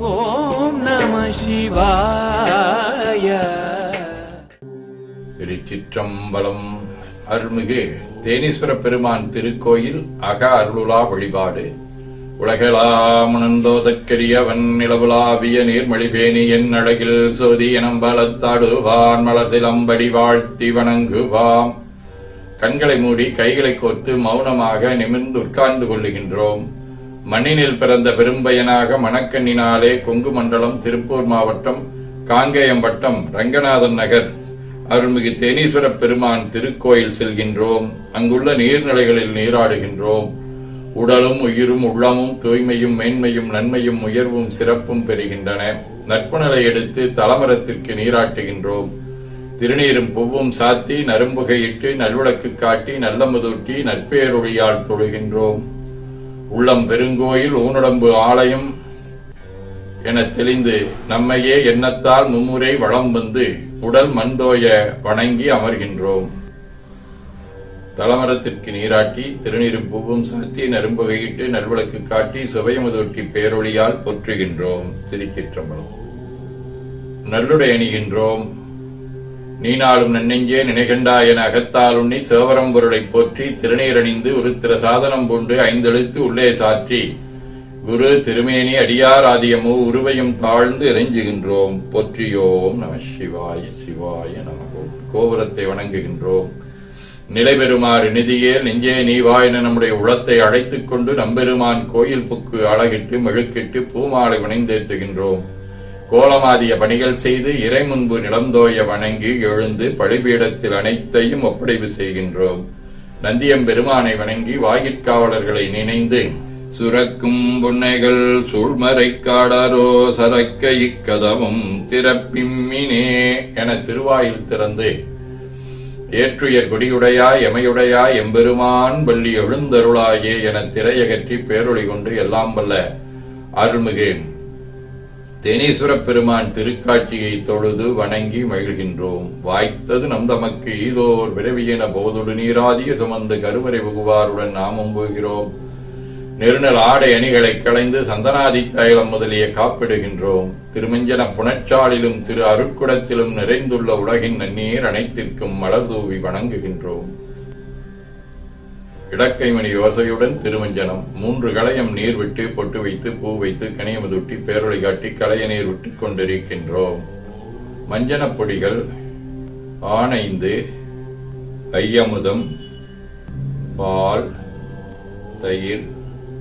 ஓம் நம சிவாய. திருச்சிற்றம்பலம் அருள்மிகு தேனீஸ்வர பெருமான் திருக்கோயில் அக அருளுலா வழிபாடு உலகளாமணந்தோதற்கரியவன் நிலவுலாவிய நீர்மழிபேணி என் அழகில் சோதி எனம்பலத்தாடுவான் மலர் சிலம்படி வாழ்த்தி வணங்குவாம். கண்களை மூடி கைகளை கோர்த்து மௌனமாக நிமிர்ந்து உட்கார்ந்து கொள்ளுகின்றோம். மண்ணினில் பிறந்த பெரும்பயனாக மணக்கண்ணினாலே கொங்கு மண்டலம் திருப்பூர் மாவட்டம் காங்கேயம் வட்டம் ரங்கநாதன் நகர் அருள்மிகு தேனீஸ்வர பெருமான் திருக்கோயில் செல்கின்றோம். அங்குள்ள நீர்நிலைகளில் நீராடுகின்றோம். உடலும் உயிரும் உள்ளமும் தூய்மையும் மேன்மையும் நன்மையும் உயர்வும் சிறப்பும் பெறுகின்றன. நட்புணலை எடுத்து தலமரத்திற்கு நீராட்டுகின்றோம். திருநீரும் பூவும் சாத்தி நரும்புகையிட்டு நல்விளக்கு காட்டி நல்லமுதூட்டி நற்பேரொழியால் தொழுகின்றோம். உள்ளம் பெருங்கோயில் ஊனுடம்பு ஆலயம் என தெளிந்து நம்மையே எண்ணத்தால் மும்முறை வளம் வந்து உடல் மண்தோய வணங்கி அமர்கின்றோம். தலமரத்திற்கு நீராட்டி திருநீரும் பூவும் சாத்தி நரும்புகையிட்டு நல்விளக்கு காட்டி சுவையமுதொட்டி பேரொழியால் போற்றுகின்றோம். திருச்சிற்றம்பலம். நல்லுடை அணிகின்றோம். நீனாலும் நன்னெஞ்சே நினைகண்டா என அகத்தால் உண்ணி சேவரம்பொருளைப் போற்றி திருநீரணிந்து உருத்திர சாதனம் பூண்டு ஐந்தெழுத்து உள்ளே சாற்றி. குரு திருமேனி அடியார் ஆதியமோ உருவையும் தாழ்ந்து இறைஞ்சுகின்றோம். போற்றியோம் நம சிவாய சிவாய நமகோம் கோபுரத்தை வணங்குகின்றோம். நிலைபெறுமாறு நிதியே நெஞ்சே நீவாயன நம்முடைய உளத்தை அழைத்துக் கொண்டு நம்பெருமான் கோயில் புக்கு அழகிட்டு மெழுக்கிட்டு பூமாலை வணைந்தேத்துகின்றோம் கோலமாதிய பணிகள் செய்து இறை முன்பு நிலந்தோய வணங்கி எழுந்து பழிபீடத்தில் அனைத்தையும் ஒப்படைவு செய்கின்றோம். நந்தியம் பெருமானை வணங்கி வாயிற்காவலர்களை நினைந்து சுரக்கும் புன்னைகள் சூழ்மறை காடரோ சரக்க இக்கதவும் திறப்பிம்மினே என திருவாயில் திறந்து ஏற்றுயர் கொடியுடையாய் எமையுடையாய் எம்பெருமான் பள்ளி எழுந்தருளாயே என திரையகற்றி பேரொழி கொண்டு எல்லாம் வல்ல அருள்மிகு தேனீஸ்வர பெருமான் திருக்காட்சியை தொழுது வணங்கி மகிழ்கின்றோம். வாய்த்தது நம் தமக்கு ஈதோர் விரவியன போதொடு நீராதிய சுமந்து கருவறை புகுவாருடன் நாமும் போகிறோம். நெருநல் ஆடை அணிகளை களைந்து சந்தனாதி தைலம் முதலிய காப்பிடுகின்றோம். திருமஞ்சன புனச்சாலிலும் திரு அருட்குடத்திலும் நிறைந்துள்ள உலகின் நன்னீர் அனைத்திற்கும் மலர் தூவி வணங்குகின்றோம். இடக்கைமணி யோசையுடன் திருமஞ்சனம். மூன்று களையம் நீர் விட்டு பொட்டு வைத்து பூ வைத்து கனியமுதுட்டி பேரொழி காட்டி களைய நீர் விட்டுக் கொண்டிருக்கின்றோம். மஞ்சனப் பொடிகள் ஆனைந்து ஐயமுதம் பால் தயிர்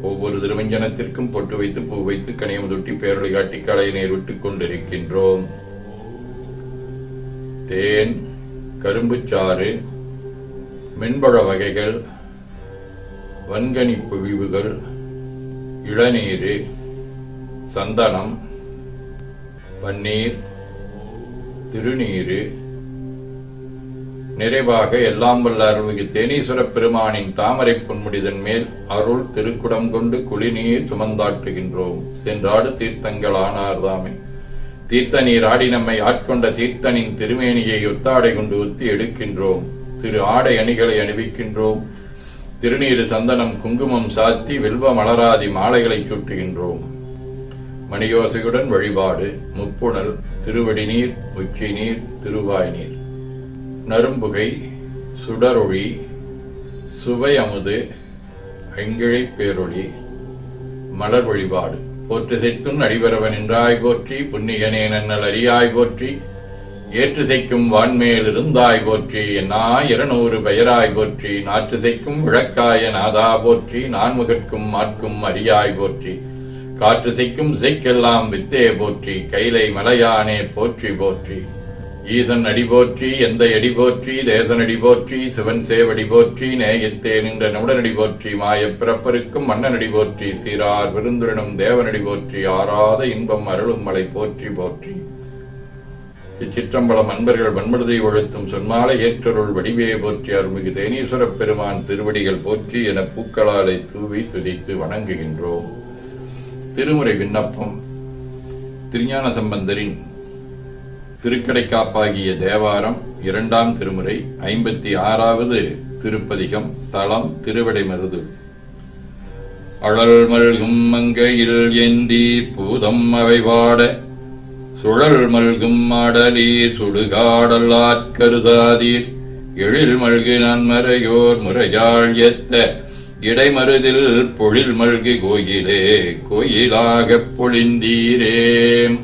ஒவ்வொரு திருமஞ்சனத்திற்கும் பொட்டு வைத்து பூ வைத்து கனியமுதுட்டி பேரொழி காட்டி களைய நீர் விட்டு கொண்டிருக்கின்றோம். தேன் கரும்புச்சாறு மென்பழ வகைகள் வன்கனி பொழிவுகள் இளநீர் சந்தனம் பன்னீர் திருநீரு. நிறைவாக எல்லாம் வல்ல அருள்மிகு தேனீஸ்வர பெருமானின் தாமரை பொன்முடிதன் மேல் அருள் திருக்குடம் கொண்டு குளிநீர் சுமந்தாட்டுகின்றோம் சென்றாடு தீர்த்தங்கள் ஆனார்தாமே தீர்த்த நீர் ஆடி நம்மை ஆட்கொண்ட தீர்த்தனின் திருமேனியை ஒத்தாடை கொண்டு ஒத்தி எடுக்கின்றோம். திரு ஆடை அணிகளை அணிவிக்கின்றோம். திருநீரு சந்தனம் குங்குமம் சாத்தி வெல்வ மலராதி மாலைகளை சூட்டுகின்றோம் மணியோசையுடன் வழிபாடு முப்புணல் திருவடி நீர் உச்சி நீர் திருவாய் நீர் நரும்புகை சுடரொழி சுவை அமுது ஐங்கிழை பேரொழி மலர் வழிபாடு. போற்றுசைத்துன் அடிபரவன் என்றாய் போற்றி புன்னிகனே நன்னல் அறியாய் போற்றி. ஏற்றுசைக்கும் வான்மேல் இருந்தாய் போற்றி என்னா இருநூறு பெயராய் போற்றி நாற்றுசைக்கும் விளக்காய நாதா போற்றி நான்முகற்கும் மாற்கும் அரியாய் போற்றி காற்றுசைக்கும் செய்க்கெல்லாம் வித்தே போற்றி கைலை மலையானே போற்றி போற்றி. ஈசன் அடி போற்றி எந்த அடி போற்றி தேசன் அடி போற்றி சிவன் சேவடி போற்றி நேயத்தே நின்ற நவுடனடி போற்றி மாயப் பிறப்பருக்கும் மன்னனடி போற்றி சீரார் விருந்துடனும் தேவனடி போற்றி ஆறாத இன்பம் அருளும் மலை போற்றி போற்றி. இச்சிற்றம்பலம் அன்பர்கள் வன்மடுதை ஒழுத்தும் சொன்மாலை ஏற்றருள் வடிவே போற்றி அருள்மிகு தேனீஸ்வரப் பெருமான் திருவடிகள் போற்றி என பூக்களாலை தூவி துதித்து வணங்குகின்றோம். திருமுறை விண்ணப்பம். திருஞான சம்பந்தரின் திருக்கடைக்காப்பாகிய தேவாரம் இரண்டாம் திருமுறை ஐம்பத்தி ஆறாவது திருப்பதிகம் தளம் திருவிடைமருது. அழல் மல்கும் மங்கையில் ஏந்தி பூதம் அவை பாட சுழல் மல்கும் மாடலீர் சுடுகாடல் கருதாதீர் எழில் மல்கு நன்மறையோர் முறையாள் எத்த. இடைமருதில் பொழில் மல்கு கோயிலே கோயிலாகப் பொழிந்தீரே.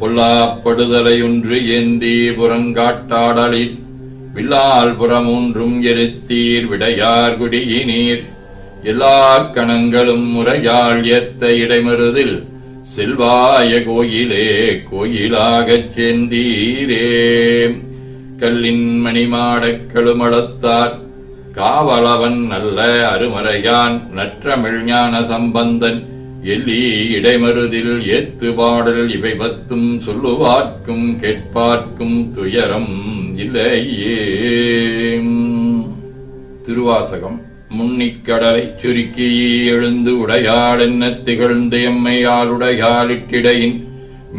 பொல்லாப்படுதலையொன்று ஏந்தி புறங்காட்டாடலில் வில்லால் புறமூன்றும் எரித்தீர் விடையார் குடியினீர். எல்லா கணங்களும் முறையாள் ஏத்த இடைமருதில் செல்வாய கோயிலே கோயிலாகச் செந்தீரே கல்லின் மணிமாடக் கழுமளத்தார் காவலவன் நல்ல அருமறையான் நற்றமிழ் ஞான சம்பந்தன் எல்லி இடைமருதில் ஏத்து பாடல் இவை பத்தும் சொல்லுவார்க்கும் கேட்பார்க்கும் துயரம் இல்லையே. திருவாசகம். முன்னிக்கடலைச் சுருக்கியே எழுந்து உடையாள் என்ன திகழ்ந்து எம்மையாளுடையாளிட்டிடையின்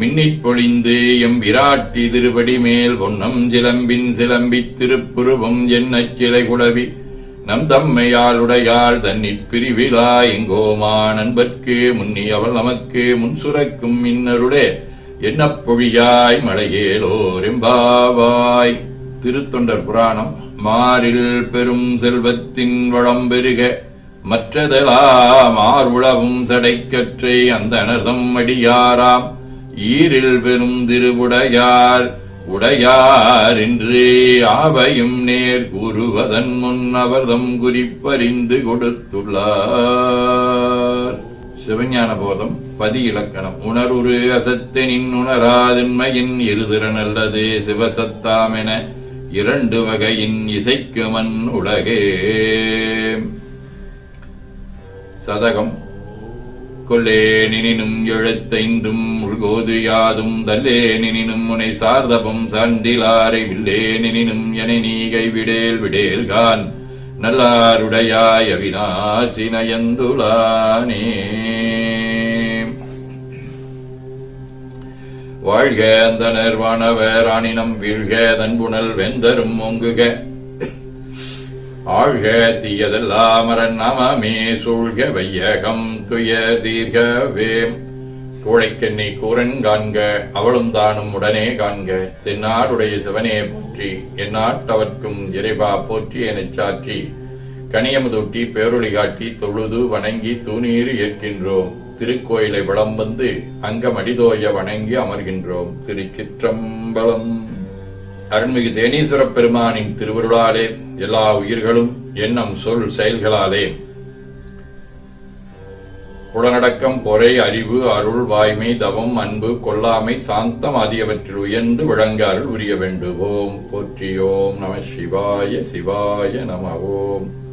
மின்னிற் பொழிந்து எம் விராட்டி திருபடி மேல் பொன்னம் சிலம்பின் சிலம்பித் திருப்புருவம் என்ன சிலை குடவி நம் தம்மையாளுடையாள் தன்னிற் பிரிவிழா எங்கோமா நண்பர்க்கு முன்னியவள் நமக்கு முன் சுரக்கும் மின்னருளே என்ன பொழியாய் மழையேலோரெம்பாவாய் திருத்தொண்டர் புராணம் மாறில் பெரும் செல்வத்தின் வளம் பெருக மற்றதெல்லாம் ஆர்வுளவும் சடைக்கற்றை அந்த அனர்தம் அடியாராம். ஈரில் பெரும் திருவுடையார் உடையார் என்று ஆவையும் நேர் கூறுவதன் முன் அவர்தம் குறிப்பறிந்து கொடுத்துள்ளார். சிவஞான போதம் பதி இலக்கணம் உணர்வுரு அசத்தனின் உணராதின்மையின் இருதிறன் அல்லது சிவசத்தாமென இரண்டு வகையின் இசைக்குமன் உலகே. சதகம் கொல்லே நினினும் எழுத்தைந்தும் உள்கோது யாதும் தல்லே நினினும் முனை சார்தபம் சார்ந்திலாரை வில்லே நினினும் என நீ விடேல் விடேல்கான். நல்லாருடையாய் அவினாசி வாழ்க அந்த நேர்வான வேராணினம் வீழ்க தன்புணல் வெந்தரும் ஒங்குக ஆழ்க தீயதெல்லாம் நமமே சூழ்க வையகம் துய தீர்கவே. கோழைக்கண்ணி கூரன் காண்க அவளும் தானும் உடனே காண்க. தென்னாடுடைய சிவனே போற்றி எந்நாட்டவர்க்கும் இறைவா போற்றி எனச் சாற்றி. கனியமுதொட்டி பேரொழி காட்டி தொழுது வணங்கி தூணீர் ஏற்கின்றோம். திருக்கோயிலை வலம் வந்து அங்கமடிதோய வணங்கி அமர்கின்றோம். திருச்சிற்றம்பலம். அருண்மிகு தேனீஸ்வர பெருமானின் திருவருளாலே எல்லா உயிர்களும் எண்ணம் சொல் செயல்களாலே. உடனடக்கம் பொறை அறிவு அருள் வாய்மை தவம் அன்பு கொல்லாமை சாந்தம் ஆகியவற்றில் உயர்ந்து விளங்க அருள் உரிய வேண்டுவோம். போற்றியோம் நம சிவாய சிவாய நம ஓம்.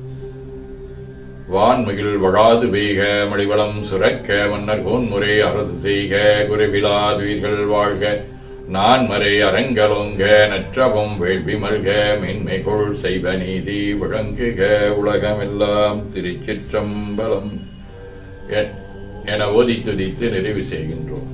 வான்மிகில் வழாது பெய்க மடிவளம் சுரக்க மன்னர் கோன்முறை அரசு செய்க குறைவிலாதுயிர்கள் வாழ்க. நான் மறை அரங்கலோங்க நற்றவம் வேள்வி மல்க மென்மைகொள் செய்வ நீதி விளங்குக உலகமெல்லாம் திருச்சிற்றம்பலம். என ஓதி துதித்து நிறைவு செய்கின்றோம்.